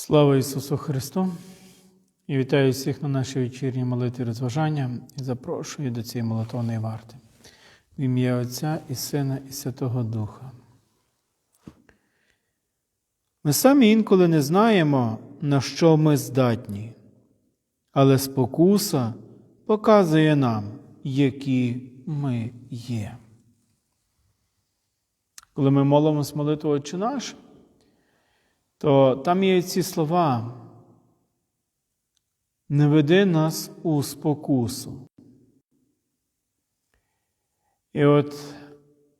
Слава Ісусу Христу! І вітаю всіх на нашій вечірній молитві розважання і запрошую до цієї молитовної варти. В ім'я Отця і Сина, і Святого Духа. Ми самі інколи не знаємо, на що ми здатні, але спокуса показує нам, які ми є. Коли ми молимось молитву Отче наш, то там є ці слова. Не веди нас у спокусу. І от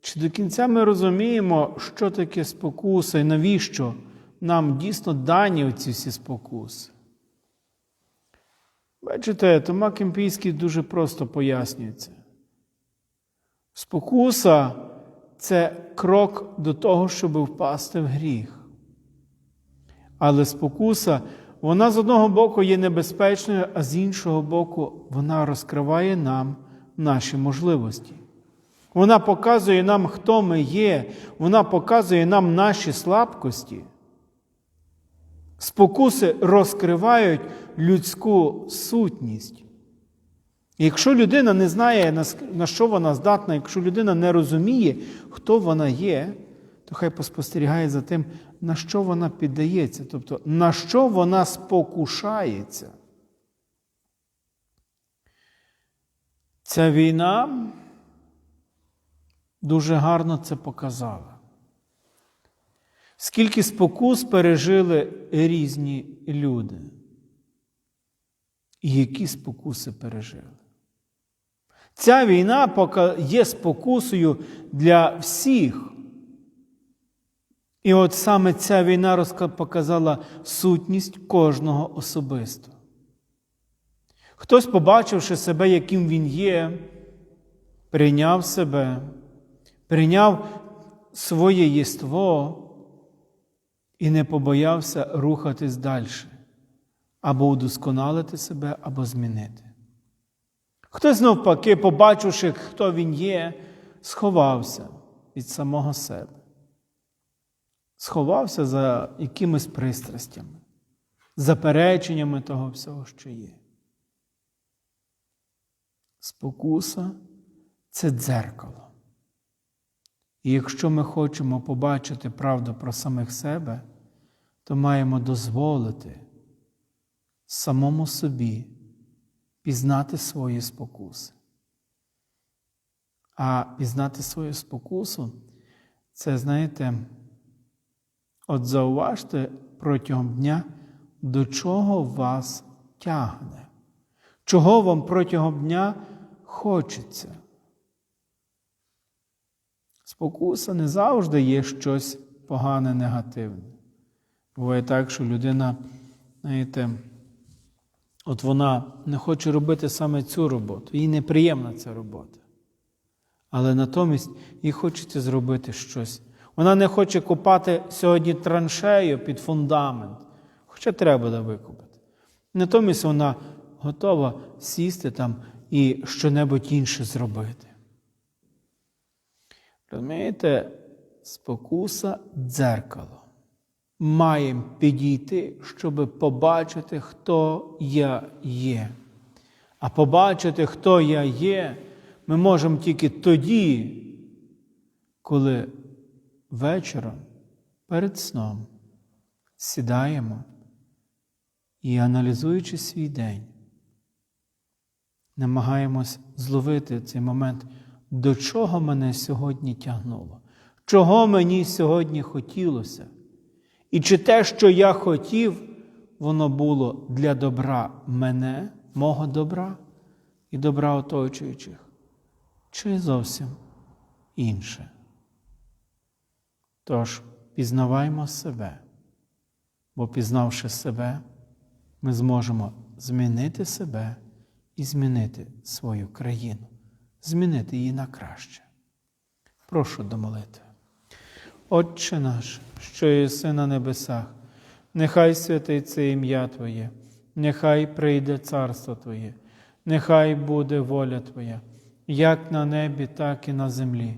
чи до кінця ми розуміємо, що таке спокуса і навіщо нам дійсно дані оці всі спокуси? Бачите, Тома Кемпійський дуже просто пояснюється. Спокуса це крок до того, щоб впасти в гріх. Але спокуса, вона з одного боку є небезпечною, а з іншого боку, вона розкриває нам наші можливості. Вона показує нам, хто ми є, вона показує нам наші слабкості. Спокуси розкривають людську сутність. Якщо людина не знає, на що вона здатна, якщо людина не розуміє, хто вона є, то хай поспостерігає за тим, на що вона піддається, тобто на що вона спокушається. Ця війна дуже гарно це показала. Скільки спокус пережили різні люди, і які спокуси пережили. Ця війна є спокусою для всіх. І от саме ця війна показала сутність кожного особисто. Хтось, побачивши себе, яким він є, прийняв себе, прийняв своє єство і не побоявся рухатись далі, або удосконалити себе, або змінити. Хтось навпаки, побачивши, хто він є, сховався від самого себе сховався за якимись пристрастями, запереченнями того всього, що є. Спокуса це дзеркало. І якщо ми хочемо побачити правду про самих себе, то маємо дозволити самому собі пізнати свої спокуси. А пізнати свою спокусу це, знаєте, От зауважте протягом дня, до чого вас тягне, чого вам протягом дня хочеться. Спокуса не завжди є щось погане, негативне. Буває так, що людина, знаєте, от вона не хоче робити саме цю роботу, їй неприємна ця робота. Але натомість їй хочеться зробити щось вона не хоче купати сьогодні траншею під фундамент, хоча треба буде викупити. Натомість вона готова сісти там і щонебудь інше зробити. Розумієте, спокуса дзеркало. Маємо підійти, щоб побачити, хто я є. А побачити, хто я є, ми можемо тільки тоді, коли вечором перед сном сідаємо і, аналізуючи свій день, намагаємось зловити цей момент, до чого мене сьогодні тягнуло, чого мені сьогодні хотілося. І чи те, що я хотів, воно було для добра мене, мого добра і добра оточуючих, чи зовсім інше. Тож, пізнаваймо себе, бо пізнавши себе, ми зможемо змінити себе і змінити свою країну, змінити її на краще. Прошу до молитви. Отче наш, що єси на небесах, нехай святиться ім'я Твоє, нехай прийде царство Твоє, нехай буде воля Твоя, як на небі, так і на землі.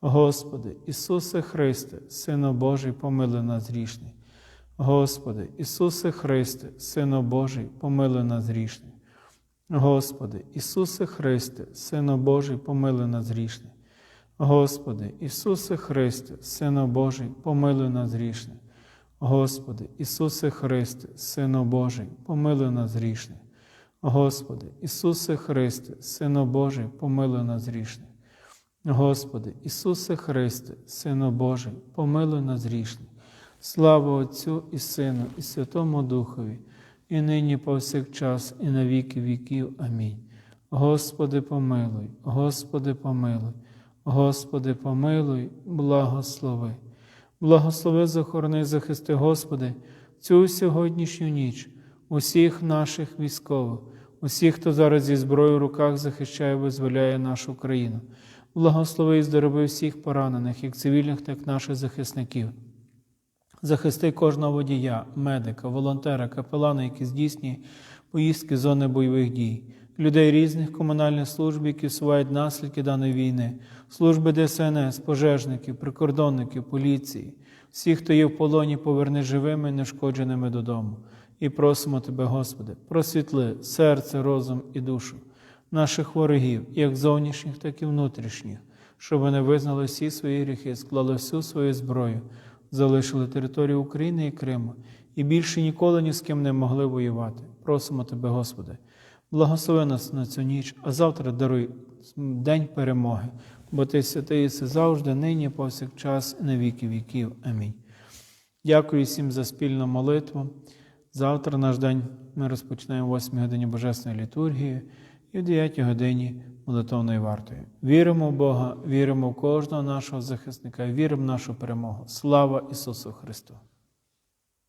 Господи, Ісусе Христе, Сино Божий, помилуй нас грішних. Господи, Ісусе Христе, Сино Божий, помилуй нас грішних. Господи, Ісусе Христе, Сино Божий, помилуй нас грішних. Господи, Ісусе Христе, Сино Божий, помилуй нас грішних. Господи, Ісусе Христе, Сино Божий, помилуй нас грішних. Господи, Ісусе Христе, Сино Божий, помилуй нас грішних. Господи, Ісусе Христе, Сино Божий, помилуй нас грішних. Слава Отцю і Сину, і Святому Духові, і нині повсякчас, і на віки віків. Амінь. Господи, помилуй, Господи, помилуй, Господи, помилуй, благослови. Благослови, захорони, захисти, Господи, цю сьогоднішню ніч, усіх наших військових, усіх, хто зараз зі зброєю в руках захищає, визволяє нашу країну. Благослови і здорови всіх поранених, як цивільних, так і наших захисників. Захисти кожного водія, медика, волонтера, капелана, які здійснює поїздки з зони бойових дій, людей різних комунальних служб, які усувають наслідки даної війни, служби ДСНС, пожежників, прикордонників, поліції, всіх, хто є в полоні, поверни живими і нешкодженими додому. І просимо Тебе, Господи, просвітли серце, розум і душу наших ворогів, як зовнішніх, так і внутрішніх, щоб вони визнали всі свої гріхи, склали всю свою зброю, залишили територію України і Криму і більше ніколи ні з ким не могли воювати. Просимо Тебе, Господи, благослови нас на цю ніч, а завтра даруй день перемоги, бо Ти святий єси завжди, нині, повсякчас, на віки віків. Амінь. Дякую всім за спільну молитву. Завтра наш день ми розпочнемо о 8 годині Божественної літургії і в 9 годині молитовною вартою. Віримо в Бога, віримо в кожного нашого захисника, віримо в нашу перемогу. Слава Ісусу Христу!